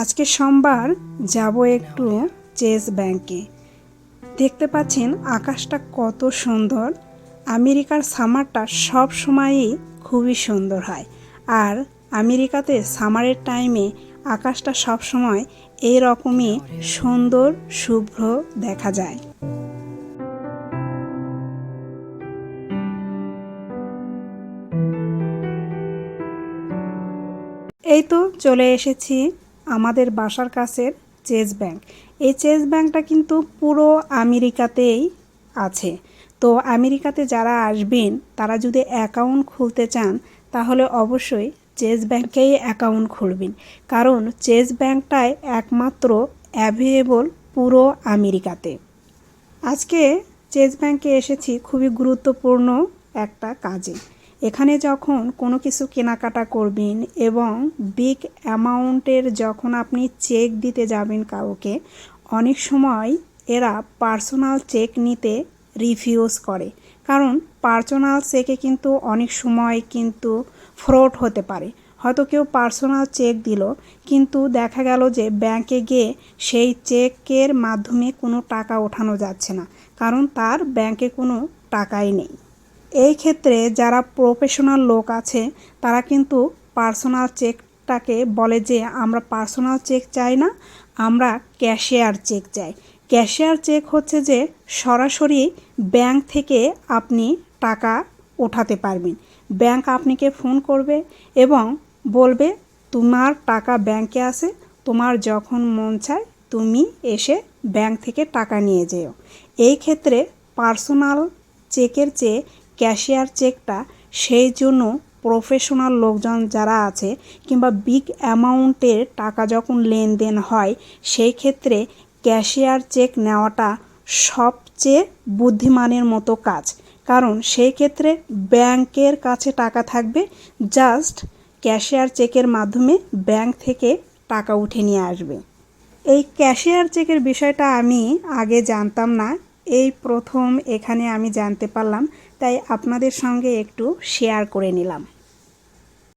আজকে সোমবার যাব একটু চেস ব্যাংকে। দেখতে পাচ্ছেন আকাশটা কত সুন্দর। আমেরিকার সামারটা সব সময়ই খুবই সুন্দর হয়। আর আমেরিকাতে সামারের টাইমে আকাশটা সব সময় এই রকমই সুন্দর, শুভ্র দেখা যায়। এই তো চলে এসেছি আমাদের বাসার কাছের চেস ব্যাংক। এই চেস ব্যাংকটা কিন্তু পুরো আমেরিকাতেই আছে। তো আমেরিকাতে যারা আসবেন, তারা যদি অ্যাকাউন্ট খুলতে চান, তাহলে অবশ্যই চেস ব্যাংকেই অ্যাকাউন্ট খুলবেন। কারণ চেস ব্যাংকটাই একমাত্র অ্যাভেলেবল পুরো আমেরিকাতে। আজকে চেস ব্যাংকে এসেছি খুবই গুরুত্বপূর্ণ একটা কাজে। এখানে যখন কোনো কিছু কেনাকাটা করবেন এবং বিগ অ্যামাউন্টের যখন আপনি চেক দিতে যাবেন কাউকে, অনেক সময় এরা পার্সোনাল চেক নিতে রিফিউজ করে। কারণ পার্সোনাল চেকে কিন্তু অনেক সময় কিন্তু ফ্রড হতে পারে। হয়তো কেউ পার্সোনাল চেক দিল, কিন্তু দেখা গেল যে ব্যাংকে গিয়ে সেই চেকের মাধ্যমে কোনো টাকা ওঠানো যাচ্ছে না। কারণ তার ব্যাংকে কোনো টাকাই নেই। এই ক্ষেত্রে যারা প্রফেশনাল লোক আছে, তারা কিন্তু পার্সোনাল চেকটাকে বলে যে, আমরা পার্সোনাল চেক চাই না, আমরা ক্যাশিয়ার চেক চাই। ক্যাশিয়ার চেক হচ্ছে যে, সরাসরি ব্যাংক থেকে আপনি টাকা ওঠাতে পারবেন। ব্যাংক আপনাকে ফোন করবে এবং বলবে, তোমার টাকা ব্যাংকে আছে, তোমার যখন মন চায়, তুমি এসে ব্যাংক থেকে টাকা নিয়ে যেও। এই ক্ষেত্রে পার্সোনাল চেকের চেয়ে ক্যাশিয়ার চেকটা সেই জন্য প্রফেশনাল লোকজন যারা আছে কিংবা বিগ অ্যামাউন্টের টাকা যখন লেনদেন হয়, সেই ক্ষেত্রে ক্যাশিয়ার চেক নেওয়াটা সবচেয়ে বুদ্ধিমানের মতো কাজ। কারণ সেই ক্ষেত্রে ব্যাংকের কাছে টাকা থাকবে জাস্ট ক্যাশিয়ার চেকের মাধ্যমে ব্যাংক থেকে টাকা উঠে নিয়ে আসবে। এই ক্যাশিয়ার চেকের বিষয়টা আমি আগে জানতাম না, এই প্রথম এখানে আমি জানতে পারলাম তাই আপনাদের সঙ্গে একটু শেয়ার করে নিলাম।